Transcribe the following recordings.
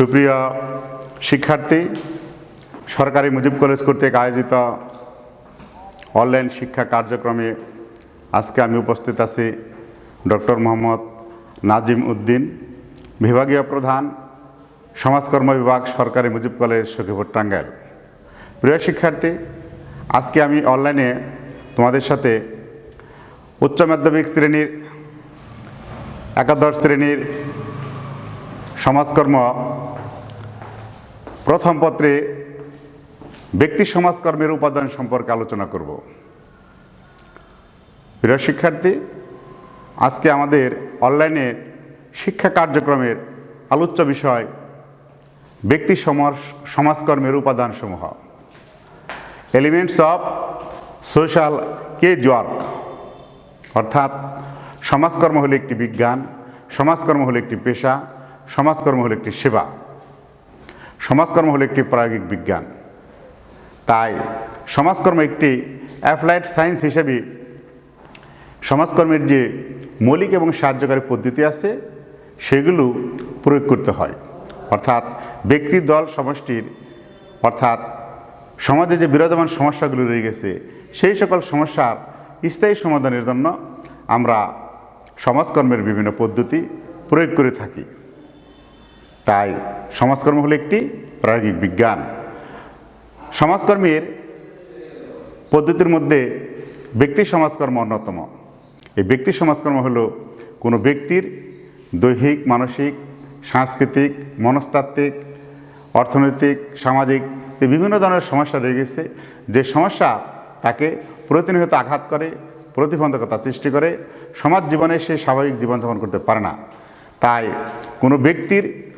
সুপ্রিয় শিক্ষার্থী, সরকারি মুজিব কলেজ কর্তৃক আয়োজিত অনলাইন শিক্ষা কার্যক্রমে আজকে আমি উপস্থিত আছি ডক্টর মোহাম্মদ নাজিম উদ্দিন, বিভাগীয় প্রধান, সমাজকর্ম বিভাগ, সরকারি মুজিব কলেজ সখীপুর টাঙ্গাইল। প্রিয় শিক্ষার্থী, আজকে আমি অনলাইনে তোমাদের সাথে উচ্চ মাধ্যমিক শ্রেণির, একাদশ শ্রেণির সমাজকর্ম, প্রথম পত্রে ব্যক্তি সমাজকর্মের উপাদান সম্পর্কে আলোচনা করব। প্রিয় শিক্ষার্থী, আজকে আমাদের অনলাইনে শিক্ষা কার্যক্রমের আলোচ্য বিষয় ব্যক্তি সমাজ, সমাজকর্মের উপাদানসমূহ। Elements of social case work অর্থাৎ সমাজকর্ম হলো একটি বিজ্ঞান, সমাজকর্ম হলো একটি পেশা সমাজকর্ম হলো একটি সেবা। সমাজকর্ম হলো একটি প্রায়োগিক বিজ্ঞান। তাই সমাজকর্ম একটি অ্যাপ্লাইড সায়েন্স হিসেবে সমাজকর্মের যে মৌলিক এবং সাহায্যকারী পদ্ধতি আছে, সেগুলো প্রয়োগ করতে হয়। অর্থাৎ ব্যক্তি, দল, সমষ্টির, অর্থাৎ সমাজে যে বিরাজমান সমস্যাগুলো রয়ে গেছে, সেই সকল সমস্যার স্থায়ী সমাধানের জন্য আমরা সমাজকর্মের বিভিন্ন পদ্ধতি প্রয়োগ করে থাকি। তাই সমাজকর্ম হলো একটি প্রায়োগিক বিজ্ঞান। সমাজকর্মের পদ্ধতির মধ্যে ব্যক্তি সমাজকর্ম অন্যতম। এই ব্যক্তি সমাজকর্ম হলো কোনো ব্যক্তির দৈহিক, মানসিক, সাংস্কৃতিক, মনস্তাত্ত্বিক, অর্থনৈতিক, সামাজিক বিভিন্ন ধরনের সমস্যা রয়ে গেছে। যে সমস্যা তাকে প্রতিনিয়ত আঘাত করে, প্রতিবন্ধকতা সৃষ্টি করে। সমাজ জীবনে সে স্বাভাবিক জীবনযাপন করতে পারে না। তাই কোনো ব্যক্তির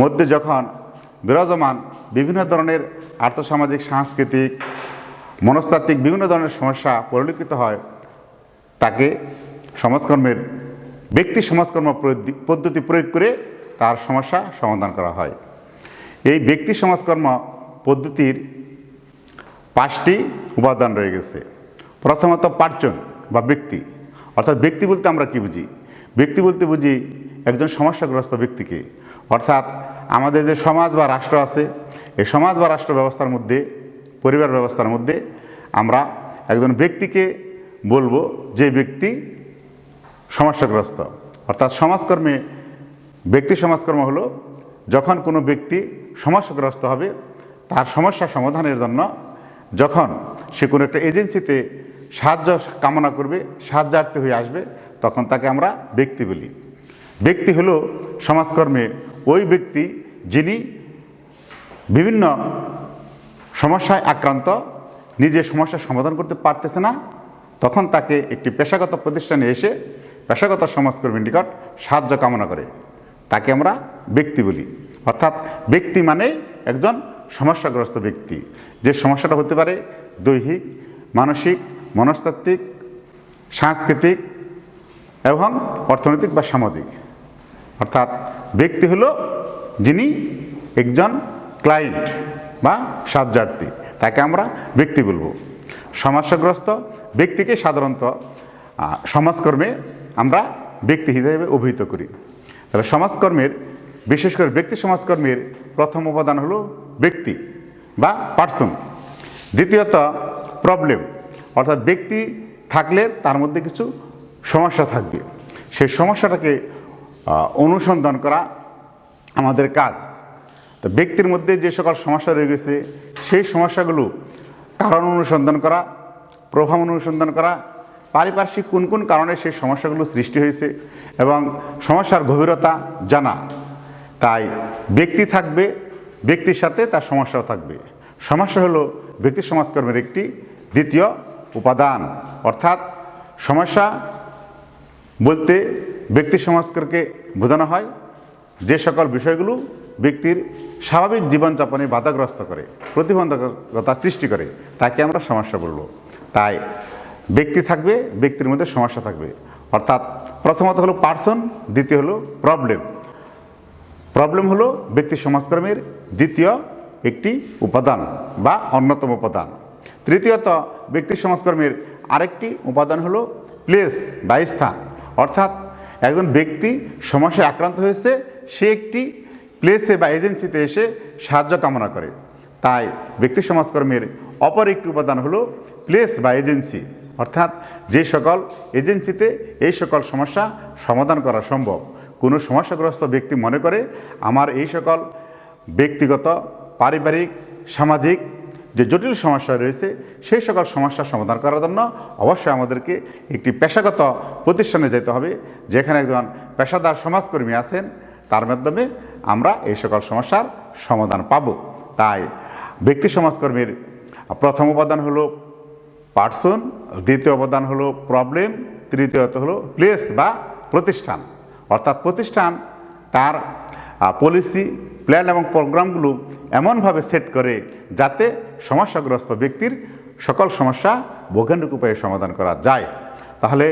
মধ্যে যখন বিরাজমান বিভিন্ন ধরনের আর্থসামাজিক, সাংস্কৃতিক, মনস্তাত্ত্বিক বিভিন্ন ধরনের সমস্যা পরিলক্ষিত হয়, তাকে সমাজকর্মের, ব্যক্তি সমাজকর্ম পদ্ধতি প্রয়োগ করে তার সমস্যা সমাধান করা হয়। এই ব্যক্তি সমাজকর্ম পদ্ধতির পাঁচটি উপাদান রয়ে গেছে। প্রথমত পার্চন বা ব্যক্তি। অর্থাৎ ব্যক্তি বলতে আমরা কি বুঝি? ব্যক্তি বলতে বুঝি একজন সমস্যাগ্রস্ত ব্যক্তিকে। অর্থাৎ আমাদের যে সমাজ বা রাষ্ট্র আছে, এই সমাজ বা রাষ্ট্র ব্যবস্থার মধ্যে, পরিবার ব্যবস্থার মধ্যে আমরা একজন ব্যক্তিকে বলব যে ব্যক্তি সমস্যাগ্রস্ত অর্থাৎ সমাজকর্মে, ব্যক্তি সমাজকর্ম হলো যখন কোনো ব্যক্তি সমস্যাগ্রস্ত হবে, তার সমস্যা সমাধানের জন্য যখন সে কোনো একটা এজেন্সিতে সাহায্য কামনা করবে, সাহায্যার্থী হয়ে আসবে, তখন তাকে আমরা ব্যক্তি বলি। ব্যক্তি হলো সমাজকর্মে। ওই ব্যক্তি যিনি বিভিন্ন সমস্যায় আক্রান্ত নিজের সমস্যার সমাধান করতে পারতেছে না, তখন তাকে একটি পেশাগত প্রতিষ্ঠানে এসে পেশাগত সমাজকর্মীর নিকট সাহায্য কামনা করে। তাকে আমরা ব্যক্তি বলি। অর্থাৎ ব্যক্তি মানে একজন সমস্যাগ্রস্ত ব্যক্তি। যে সমস্যাটা হতে পারে দৈহিক, মানসিক, মনস্তাত্ত্বিক, সাংস্কৃতিক এবং অর্থনৈতিক বা সামাজিক। অর্থাৎ ব্যক্তি হলো যিনি একজন ক্লায়েন্ট বা সাহায্যার্থী তাকে আমরা ব্যক্তি বলব। সমস্যাগ্রস্ত ব্যক্তিকে সাধারণত সমাজকর্মে আমরা ব্যক্তি হিসেবে অভিহিত করি। তাহলে সমাজকর্মের, বিশেষ করে ব্যক্তি সমাজকর্মের প্রথম উপাদান হলো ব্যক্তি বা পার্সন দ্বিতীয়ত প্রবলেম অর্থাৎ ব্যক্তি থাকলে তার মধ্যে কিছু সমস্যা থাকবে। সেই সমস্যাটাকে অনুসন্ধান করা আমাদের কাজ। তো ব্যক্তির মধ্যে যে সকল সমস্যা রয়ে গেছে, সেই সমস্যাগুলো কারণ অনুসন্ধান করা, প্রভাব অনুসন্ধান করা, পারিপার্শ্বিক কোন কোন কারণে সেই সমস্যাগুলো সৃষ্টি হয়েছে এবং সমস্যার গভীরতা জানা। তাই ব্যক্তি থাকবে, ব্যক্তির সাথে তার সমস্যাও থাকবে। সমস্যা হলো ব্যক্তি সমাজকর্মের একটি দ্বিতীয় উপাদান। অর্থাৎ সমস্যা বলতে ব্যক্তি সমাজকরকে বোঝানো হয়। যে সকল বিষয়গুলো ব্যক্তির স্বাভাবিক জীবনযাপনে বাধাগ্রস্ত করে, প্রতিবন্ধকতা সৃষ্টি করে, তাকে আমরা সমস্যা বলব। তাই ব্যক্তি থাকবে, ব্যক্তির মধ্যে সমস্যা থাকবে। অর্থাৎ প্রথমত হলো পার্সন দ্বিতীয় হলো প্রবলেম প্রবলেম হলো ব্যক্তি সমাজকর্মের দ্বিতীয় একটি উপাদান বা অন্যতম উপাদান। তৃতীয়ত, ব্যক্তি সমাজকর্মের আরেকটি উপাদান হলো প্লেস বা স্থান। অর্থাৎ একজন ব্যক্তি সমস্যায় আক্রান্ত হয়েছে, সে একটি প্লেসে বা এজেন্সিতে এসে সাহায্য কামনা করে। তাই ব্যক্তি সমাজকর্মের অপর একটি উপাদান হলো প্লেস বা এজেন্সি অর্থাৎ যে সকল এজেন্সিতে এই সকল সমস্যা সমাধান করা সম্ভব। কোনো সমস্যাগ্রস্ত ব্যক্তি মনে করে, আমার এই সকল ব্যক্তিগত, পারিবারিক, সামাজিক যে জটিল সমস্যা রয়েছে, সেই সকল সমস্যার সমাধান করার জন্য অবশ্যই আমাদেরকে একটি পেশাগত প্রতিষ্ঠানে যেতে হবে, যেখানে একজন পেশাদার সমাজকর্মী আছেন, তার মাধ্যমে আমরা এই সকল সমস্যার সমাধান পাব। তাই ব্যক্তি সমাজকর্মীর প্রথম উপাদান হলো পার্সন দ্বিতীয় উপাদান হলো প্রবলেম তৃতীয়ত হলো প্লেস বা প্রতিষ্ঠান। অর্থাৎ প্রতিষ্ঠান তার পলিসি প্ল্যান এবং প্রোগ্রামগুলো এমনভাবে সেট করে যাতে সমস্যাগ্রস্ত ব্যক্তির সকল সমস্যা বৈজ্ঞানিক উপায়ে সমাধান করা যায়। তাহলে,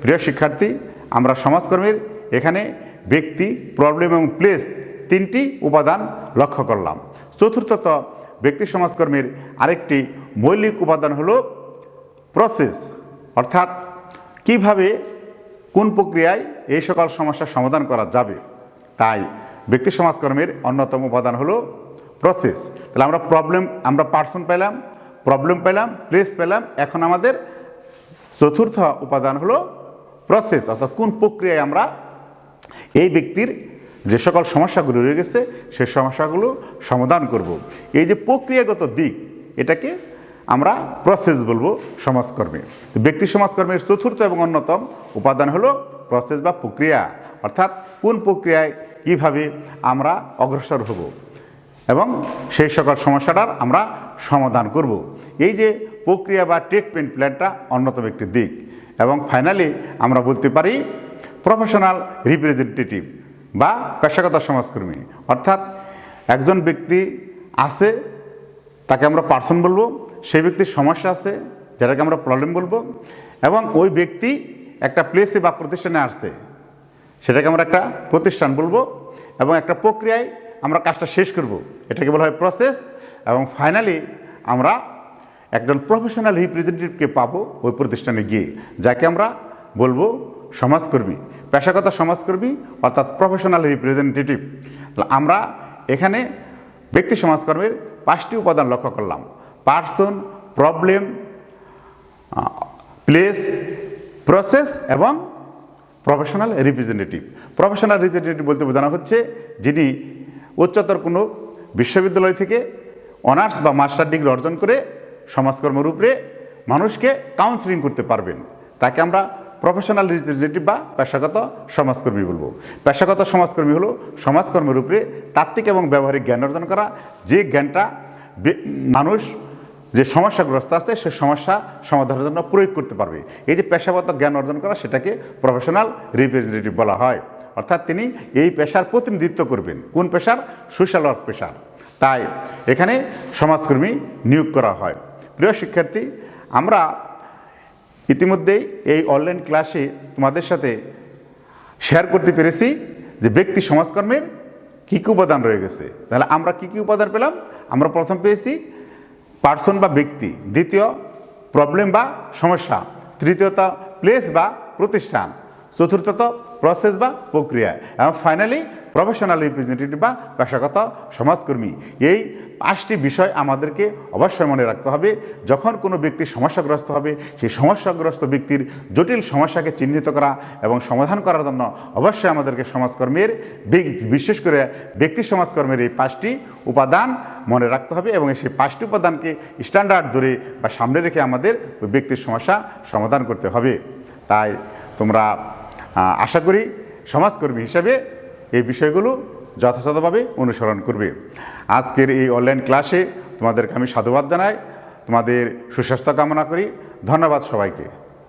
প্রিয় শিক্ষার্থী, আমরা সমাজকর্মীর এখানে ব্যক্তি প্রবলেম এবং প্লেস তিনটি উপাদান লক্ষ্য করলাম। চতুর্থত, ব্যক্তি সমাজকর্মীর আরেকটি মৌলিক উপাদান হলো প্রসেস অর্থাৎ কীভাবে কোন প্রক্রিয়ায় এই সকল সমস্যার সমাধান করা যাবে। তাই ব্যক্তি সমাজকর্মের অন্যতম উপাদান হলো প্রসেস তাহলে আমরা প্রবলেম আমরা পার্সন পেলাম প্রবলেম পেলাম প্লেস পেলাম, এখন আমাদের চতুর্থ উপাদান হলো প্রসেস অর্থাৎ কোন প্রক্রিয়ায় আমরা এই ব্যক্তির যে সকল সমস্যাগুলো রয়ে গেছে সেই সমস্যাগুলো সমাধান করব। এই যে প্রক্রিয়াগত দিক, এটাকে আমরা প্রসেস বলব সমাজকর্মে তো ব্যক্তি সমাজকর্মের চতুর্থ এবং অন্যতম উপাদান হলো প্রসেস বা প্রক্রিয়া, অর্থাৎ কোন প্রক্রিয়ায় কীভাবে আমরা অগ্রসর হব এবং সেই সকল সমস্যাটার আমরা সমাধান করব। এই যে প্রক্রিয়া বা ট্রিটমেন্ট প্ল্যানটা অন্যতম একটি দিক এবং ফাইনালি আমরা বলতে পারি প্রফেশনাল রিপ্রেজেন্টেটিভ বা পেশাগত সমাজকর্মী, অর্থাৎ একজন ব্যক্তি আছে, তাকে আমরা পার্সন বলব, সেই ব্যক্তির সমস্যা আছে, যেটাকে আমরা প্রবলেম বলব এবং ওই ব্যক্তি একটা প্লেসে বা প্রতিষ্ঠানে আসছে, সেটাকে আমরা একটা প্রতিষ্ঠান বলব এবং একটা প্রক্রিয়ায় আমরা কাজটা শেষ করব। এটাকে বলা হয় প্রসেস এবং ফাইনালি আমরা একজন প্রফেশনাল রিপ্রেজেন্টেটিভকে পাবো ওই প্রতিষ্ঠানে গিয়ে, যাকে আমরা বলব সমাজকর্মী, পেশাগত সমাজকর্মী অর্থাৎ প্রফেশনাল রিপ্রেজেন্টেটিভ আমরা এখানে ব্যক্তি সমাজকর্মের পাঁচটি উপাদান লক্ষ্য করলাম। পার্সন প্রবলেম প্লেস প্রসেস এবং প্রফেশনাল রিপ্রেজেন্টেটিভ প্রফেশনাল রিপ্রেজেন্টেটিভ বলতে বোঝানো হচ্ছে যিনি উচ্চতর কোনো বিশ্ববিদ্যালয় থেকে অনার্স বা মাস্টার ডিগ্রি অর্জন করে সমাজকর্মের উপরে মানুষকে কাউন্সিলিং করতে পারবেন। তাকে আমরা প্রফেশনাল রিপ্রেজেন্টেটিভ বা পেশাগত সমাজকর্মী বলব। পেশাগত সমাজকর্মী হলো সমাজকর্মের উপরে তাত্ত্বিক এবং ব্যবহারিক জ্ঞান অর্জন করা। যে জ্ঞানটা মানুষ যে সমস্যাগ্রস্ত আছে, সে সমস্যা সমাধানের জন্য প্রয়োগ করতে পারবে। এই যে পেশাগত জ্ঞান অর্জন করা, সেটাকে প্রফেশনাল রিপ্রেজেন্টেটিভ বলা হয়। অর্থাৎ তিনি এই পেশার প্রতিনিধিত্ব করবেন। কোন পেশার? সোশ্যাল ওয়ার্ক পেশার। তাই এখানে সমাজকর্মী নিয়োগ করা হয়। প্রিয় শিক্ষার্থী, আমরা ইতিমধ্যেই এই অনলাইন ক্লাসে তোমাদের সাথে শেয়ার করতে পেরেছি যে ব্যক্তি সমাজকর্মের কী কী উপাদান রয়ে গেছে। তাহলে আমরা কী কী উপাদান পেলাম? আমরা প্রথম পেয়েছি পার্সন বা ব্যক্তি। দ্বিতীয় প্রবলেম বা সমস্যা। তৃতীয়ত প্লেস বা প্রতিষ্ঠান। চতুর্থত প্রসেস বা প্রক্রিয়া। এবং ফাইনালি প্রফেশনাল রিপ্রেজেন্টেটিভ বা পেশাগত সমাজকর্মী। এই পাঁচটি বিষয় আমাদেরকে অবশ্যই মনে রাখতে হবে। যখন কোনো ব্যক্তি সমস্যাগ্রস্ত হবে, সেই সমস্যাগ্রস্ত ব্যক্তির জটিল সমস্যাকে চিহ্নিত করা এবং সমাধান করার জন্য অবশ্যই আমাদেরকে সমাজকর্মের বিশেষ করে ব্যক্তি সমাজকর্মের এই পাঁচটি উপাদান মনে রাখতে হবে এবং সেই পাঁচটি উপাদানকে স্ট্যান্ডার্ড ধরে বা সামনে রেখে আমাদের ওই ব্যক্তির সমস্যা সমাধান করতে হবে। তাই তোমরা আশা করি সমাজকর্মী হিসাবে এই বিষয়গুলো যথাযথভাবে অনুসরণ করবে। আজকের এই অনলাইন ক্লাসে তোমাদেরকে আমি সাধুবাদ জানাই। তোমাদের সুস্বাস্থ্য কামনা করি। ধন্যবাদ সবাইকে।